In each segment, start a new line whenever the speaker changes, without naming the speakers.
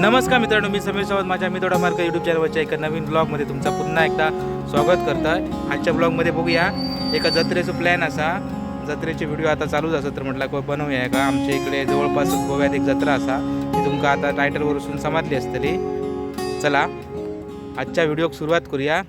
नमस्कार मित्रांनो मी समीर सावंत. माझ्या मी मार्ग यूट्यूब चॅनलवरच्या एका नवीन ब्लॉगमध्ये तुमचं पुन्हा एकदा स्वागत करत आहे आजच्या ब्लॉगमध्ये बघूया एका जत्रेचं प्लॅन असा. जत्रेचे व्हिडिओ आता चालूच असत तर म्हटलं बनवूया का? आमच्या इकडे जवळपास गोव्यात एक जत्रा असा. ती तुमका आता टायटलवरून समजली असतली. चला आजच्या व्हिडिओक सुरुवात करूया.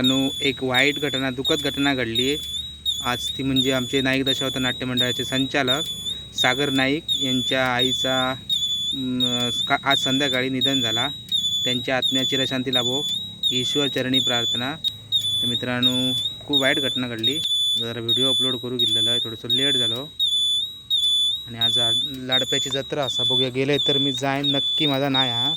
मित्रांनो एक वाईट घटना दुःखद घटना घडली आज ती म्हणजे आमचे नाईक दशावतार नाट्य मंडळाचे संचालक सागर नाईक यांच्या आईचा का आज संध्याकाळी निधन झाला. त्यांच्या आत्म्याची रशांती लाभो ईश्वर चरणी प्रार्थना. तर मित्रांनो खूप वाईट घटना घडली. जरा व्हिडिओ अपलोड करू गेलेलं आहे थोडंसं लेट झालं. आणि आज लाडप्याची जत्रा असा बघूया गेले तर मी जाईन नक्की माझा नाही हा.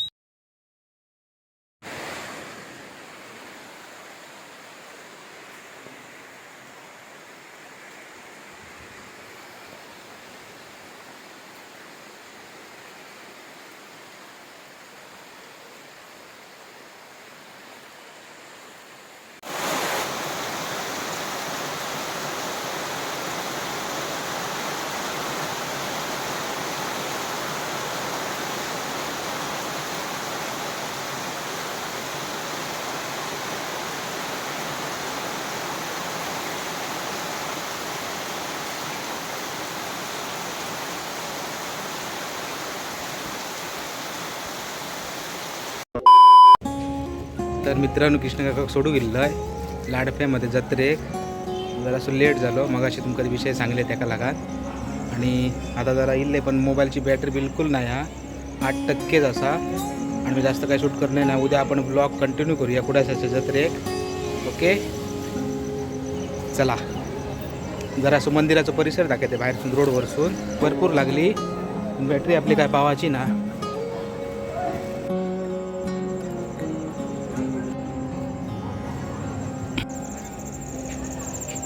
तर मित्रांनो कृष्णकाका सोडू गेलेलो आहे. लाडफ्यामध्ये जत्रेक जरासं लेट झालो. मगाशी तुमका विषय सांगले तेका लागात आणि आता जरा इल्ले पण मोबाईलची बॅटरी बिलकुल नाही हा. आठ टक्केच असा. आणि मी जास्त काही शूट करणे नाही उद्या आपण ब्लॉग कंटिन्यू करूया. कुडासाच्या जत्रेक ओके? चला. जरासं मंदिराचा परिसर दाखवते बाहेरसून रोडवरसून. भरपूर लागली. बॅटरी आपली काय पावाची ना.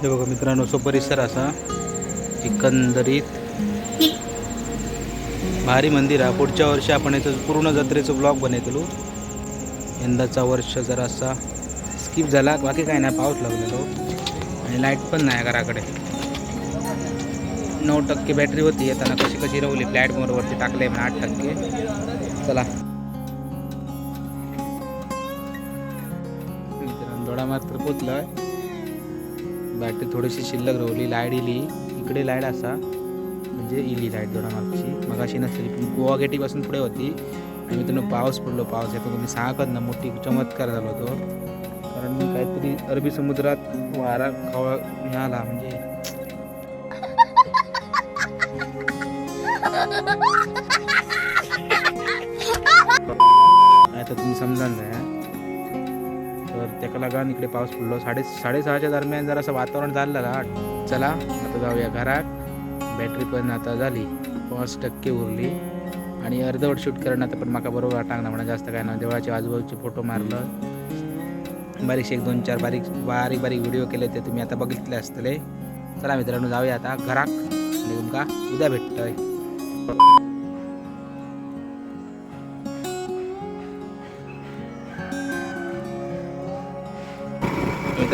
हे बघा मित्रांनो सो परिसर असा एकंदरीत भारी मंदिर आहे. पुढच्या वर्षी आपण याचं पूर्ण जत्रेचं ब्लॉग बनवतलो. यंदाचा वर्ष जरा असा स्किप झाला बाकी काय नाही पाऊस लागलेलो. आणि लाइट पण नाही घराकडे. नऊ टक्के बॅटरी होती येताना कशी कशी रवली प्लॅटफॉर्मवरती टाकले म्हणून आठ टक्के. चला. मित्रांनो दोडा मात्र पोचला बॅटरी थोडीशी शिल्लक राहिली. लाइट इली. इकडे लाइट असा. म्हणजे इली लाइट थोडा मागची मगाशी नसली पण गोवा गेटीपासून पुढे होती. आणि मित्रांनो पाऊस पडलो. पाऊस येतो. तुम्ही सांगत ना मोठी चमत्कार झाला तो कारण मी काहीतरी अरबी समुद्रात वारा खवा मिळाला. म्हणजे आता तुम्ही समजा ना त्याका लागून इकडे पाऊस पडलो. साडे साडेसहाच्या दरम्यान जरासं वातावरण झालं चला आता जाऊया घरात. बॅटरी पण आता झाली. पाच टक्के उरली. आणि अर्धवट शूट करणं आता पण माका बरोबर टाकणार म्हणा जास्त काय ना देवळाच्या आजूबाजूचे फोटो मारलं. बारीकशे एक दोन चार बारीक बारीक बारीक व्हिडिओ केले ते तुम्ही आता बघितले असतले. चला मित्रांनो जाऊया आता घराक आणि तुमका उद्या भेटतंय.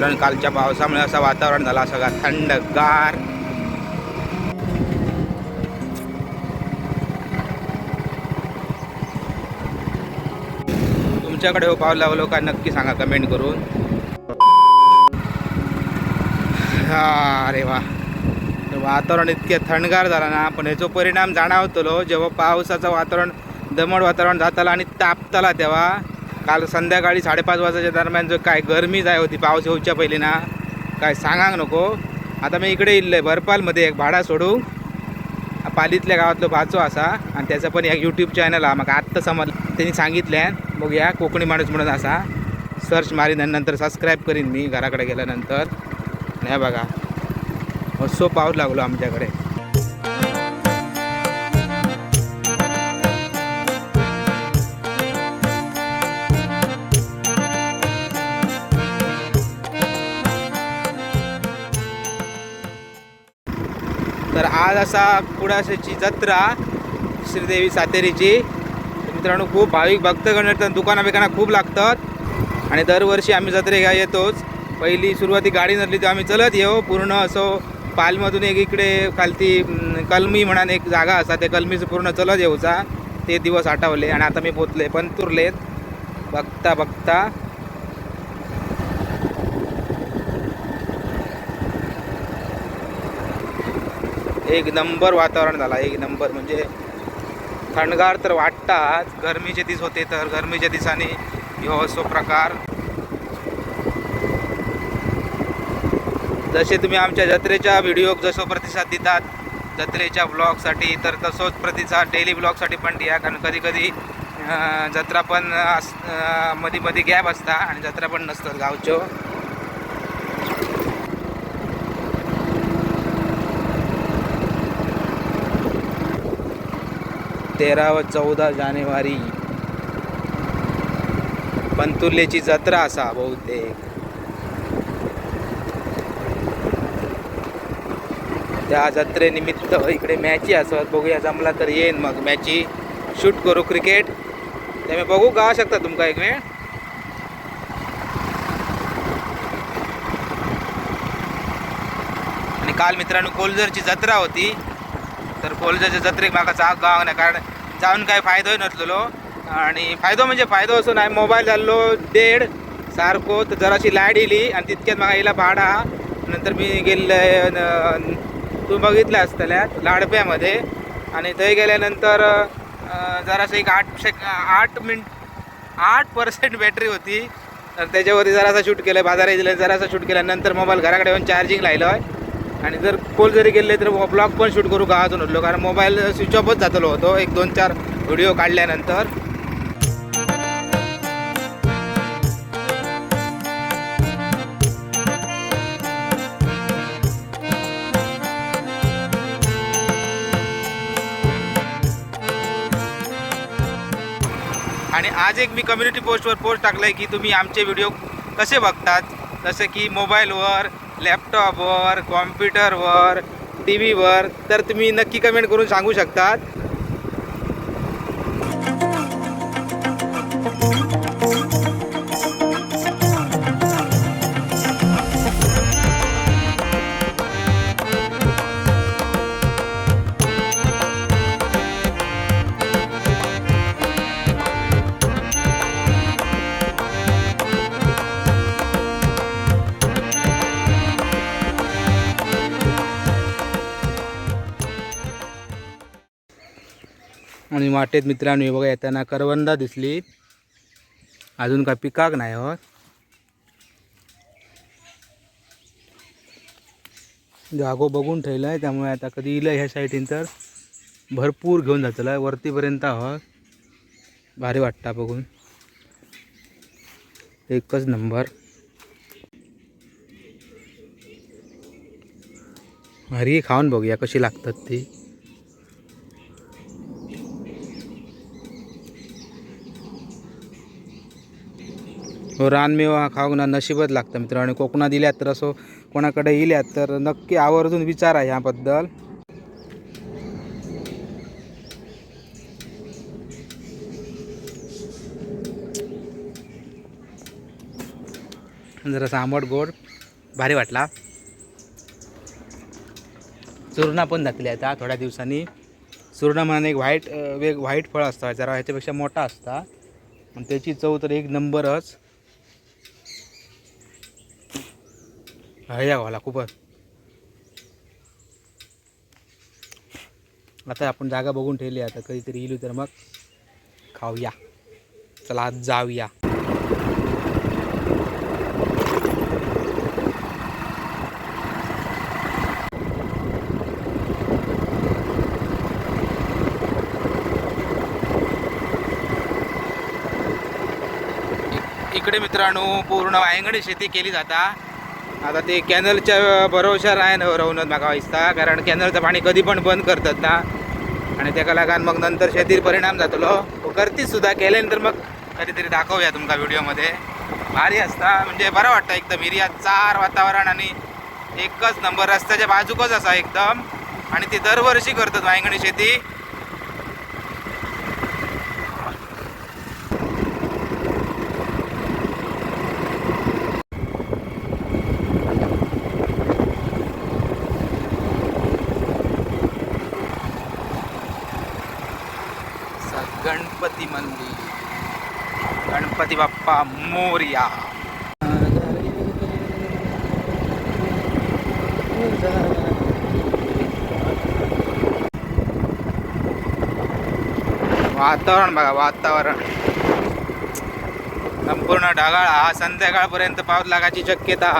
मित्रांनो कालच्या पावसामुळे असं वातावरण झालं सगळा थंडगार. तुमच्याकडे हो पाव लावलो का नक्की सांगा कमेंट करून. हा, अरे वा. वातावरण इतके थंडगार झाला ना पण याचा परिणाम जाणवतलो जेव्हा पावसाचं वातावरण दमट वातावरण जाताला आणि तापताला तेव्हा. काल संध्याकाळी साडेपाच वाजाच्या दरम्यान जो काय गरमी जाय होती पाऊस येऊच्या पहिले ना काय सांगांक नको. आता मी इकडे इल्लंय भरपालमध्ये एक भाडा सोडू. पालीतल्या गावातलो भाचो असा आणि त्याचा पण एक यूट्यूब चॅनल हा मग आत्ता समज त्यांनी सांगितल्यान बघूया कोकणी माणूस म्हणून असा. सर्च मारीन आणि नंतर सबस्क्राईब करीन मी घराकडे गेल्यानंतर. नाही बघा. असो पाऊस लागलो आमच्याकडे. तर आज असा कुडाशाची जत्रा श्रीदेवी सातेरीची. मित्रांनो खूप भाविक भक्तगण येतात. दुकाना बिकाना खूप लागतात. आणि दरवर्षी आम्ही जत्रेला येतोच. पहिली सुरुवाती गाडी नसली तर आम्ही चलत येऊ. पूर्ण असं पालमधून एक इकडे खालती कलमी म्हणून एक जागा असा. ते कलमीचं पूर्ण चलत येऊचा. ते दिवस आठवले आणि आता मी पोचले पण तुरलेत. बघता बघता. एक नंबर वातावरण झाला एक नंबर. म्हणजे थंडगार तर वाटतात गरमीचे दिस होते तर गरमीच्या दिसाने ह्यो असो प्रकार. जसे तुम्ही आमच्या जत्रेच्या व्हिडिओ जसो प्रतिसाद देतात जत्रेच्या ब्लॉगसाठी तर तसोच प्रतिसाद डेली ब्लॉगसाठी पण द्या. कारण कधी कधी जत्रा पण अस- मध्ये मध्ये गॅप असता आणि जत्रा पण नसतात गावच्यो तेरा व चौदा जानेवारी. पंतुर्लेची जत्रा असा बहुतेक. त्या जत्रेनिमित्त इकडे मॅची असत बघूया जमला तर येईन मग मॅची शूट करू क्रिकेट त्यामुळे बघू का शकता तुमका एक वेळ? आणि काल मित्रांनो कोलजरची जत्रा होती. तर कोलजाच्या जत्रेक म्हाका जाग गावंक ना कारण जाऊन काय फायदोय नसलेलो. आणि फायदो म्हणजे फायदो असो नाही मोबाईल जाल्लो देड सारको तर जराशी लायट येयली आणि तितक्यात म्हाका येयला भाडा. नंतर मी गेल्ले न- तू बघितलं असतल्या लाडप्यामध्ये. आणि थंय गेल्यानंतर जरासं एक आठ सेक आठ मिनट आठ पर्सेंट बॅटरी होती. तर त्याच्यावरती जरासा शूट केलं बाजारात दिलं जरासा शूट केला. नंतर मोबाईल घराकडे येऊन चार्जिंग लायलो आहे आणि जर कोल जरी गेले तर ब्लॉग पण शूट करू गावातून उरलो? कारण मोबाईल स्विच ऑफच जातलो होतो. एक दोन चार व्हिडिओ काढल्यानंतर. आणि आज एक मी कम्युनिटी पोस्टवर पोस्ट टाकलं आहे की तुम्ही आमचे व्हिडिओ कसे बघतात? जसं की मोबाईलवर लॅपटॉपवर कॉम्प्युटरवर टी व्हीवर तर तुम्ही नक्की कमेंट करून सांगू शकतात. आणि वाटेत मित्रांनो बघा येताना करवंदा दिसली. अजून काय पिकाक नाही हो जागो बघून ठेवलं आहे त्यामुळे आता कधी इलं ह्या साईडीन तर भरपूर घेऊन जातलं वरतीपर्यंत आहोत. भारी वाटता बघून. एकच नंबर. भारी खाऊन बघूया कशी लागतात ती. रानमेवा खाऊन ना नशीबच लागतं मित्र आणि कोकणात दिल्यात तर असो कोणाकडे इल्यात तर नक्की आवर्जून विचारा ह्याबद्दल. जरासा आंबट गोड भारी वाटला. चुरणा पण जातली आता थोड्या दिवसांनी. चुरणा म्हणून एक व्हाईट वेग व्हाईट फळ असतं जरा ह्याच्यापेक्षा मोठा असता. आणि त्याची चव तर एक नंबरच. हळ्या गावाला खूपच आता आपण जागा बघून ठेवली आता कधीतरी येईल तर मग खाऊया. चला आज जाऊया. इकडे मित्रांनो पूर्ण वायंगडी शेती केली जाता. आता ते कॅनलच्या भरोशार आहे ना राहून म्हाका दिसता कारण कॅनलचं पाणी कधी पण बंद करतात ना. आणि त्याका लागून मग नंतर शेतीर परिणाम जातलो हो, करतीच सुद्धा केल्यानंतर मग कधीतरी दाखवूया तुमका व्हिडिओमध्ये. भारी असता म्हणजे बरं वाटतं एकदम एरियात चार वातावरण आणि एकच नंबर रस्त्याच्या बाजूकच असा एकदम. आणि ती दरवर्षी करतात वांगणी शेती स- गणपती मंदिर गणपती बाप्पा मोर्या. वातावरण बघा वातावरण. संपूर्ण ढगाळ हा संध्याकाळपर्यंत पाऊस लागायची शक्यता.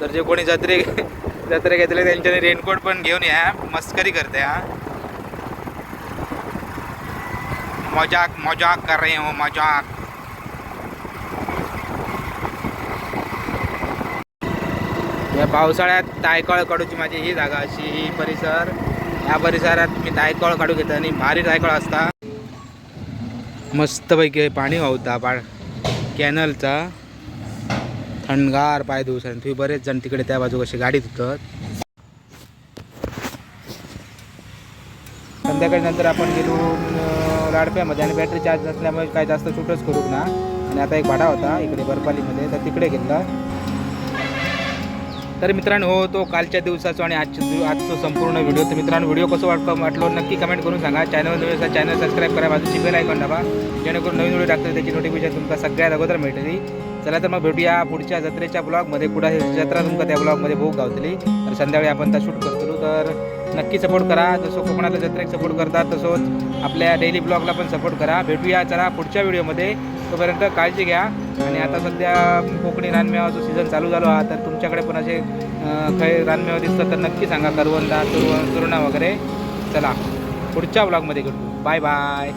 तर जे कोणी जत्रे जत्रे घेतले त्यांच्याने रेनकोट पण घेऊन या. मस्करी करते हा. मजाक मजाक कर रहे हो मजाक. या पावसाळ्यात तायकळ काढूची माझी ही जागा अशी ही परिसर. या परिसरात मी तायकळ काढू घेतो आणि भारी तायकळ असता. मस्तपैकी पाणी वाहता पा कॅनलचा. थंडगार पाय दिवस तुम्ही बरेच जण तिकडे त्या बाजू कशी गाडी धुतात. संध्याकाळी नंतर आपण गेलो लाडप्यामध्ये राडप्यामध्ये आणि बॅटरी चार्ज नसल्यामुळे काय जास्त सुटच करू ना. आणि आता एक भाडा होता इकडे बरपालीमध्ये तर तिकडे गेला तर मित्रांनो हो तो कालच्या दिवसाचा आणि आजच्या आजचं संपूर्ण व्हिडिओ. तर मित्रांनो व्हिडिओ कसं वाटतो वाटलो नक्की कमेंट करून सांगा. चॅनल नवीन चॅनल सबस्क्राईब करा. बाजूची बेल ऐकून दाबा. जेणेकरून नवीन व्हिडिओ टाकतो त्याची नोटिफिकेशन तुमका सगळ्यात अगोदर मिळतली. चला तर मग भेटूया पुढच्या जत्रेच्या ब्लॉगमध्ये कुठं जत्रा तुमका त्या ब्लॉगमध्ये भोग गावतली. तर संध्याकाळी आपण त्या शूट करतो तर नक्की सपोर्ट करा. जसं कोकणातल्या जत्रेक सपोर्ट करतात तसंच आपल्या डेली ब्लॉगला पण सपोर्ट करा. भेटूया चला पुढच्या व्हिडिओमध्ये तोपर्यंत काळजी घ्या. आणि आता सध्या कोकणी रानमेवाचा सीझन चालू झालो. हा तर तुमच्याकडे पण असे काही रानमेवा दिसतात तर नक्की सांगा. करवंदा तुरवण तुरणा वगैरे. चला पुढच्या ब्लॉगमध्ये भेटू. Bye bye